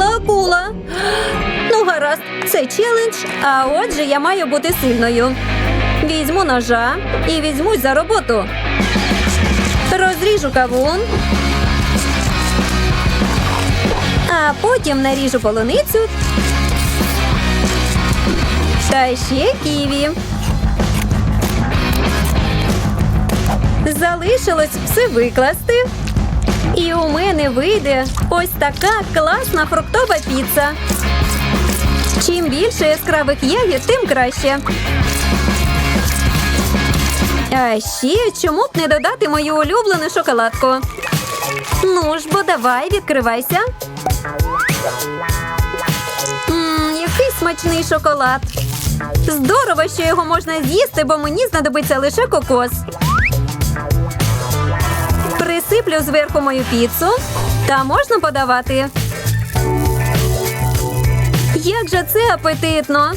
мила акула. Ну, гаразд, це челендж, а отже, я маю бути сильною. Візьму ножа і візьмусь за роботу. Розріжу кавун. А потім наріжу полуницю. Та ще ківі. Залишилось все викласти. І у мене вийде ось така класна фруктова піца. Чим більше яскравих ягід, тим краще. А ще чому б не додати мою улюблену шоколадку? Ну ж, бо давай, відкривайся. Мм, який смачний шоколад. Здорово, що його можна з'їсти, бо мені знадобиться лише кокос. Зверху мою піцу та можна подавати. Як же це апетитно!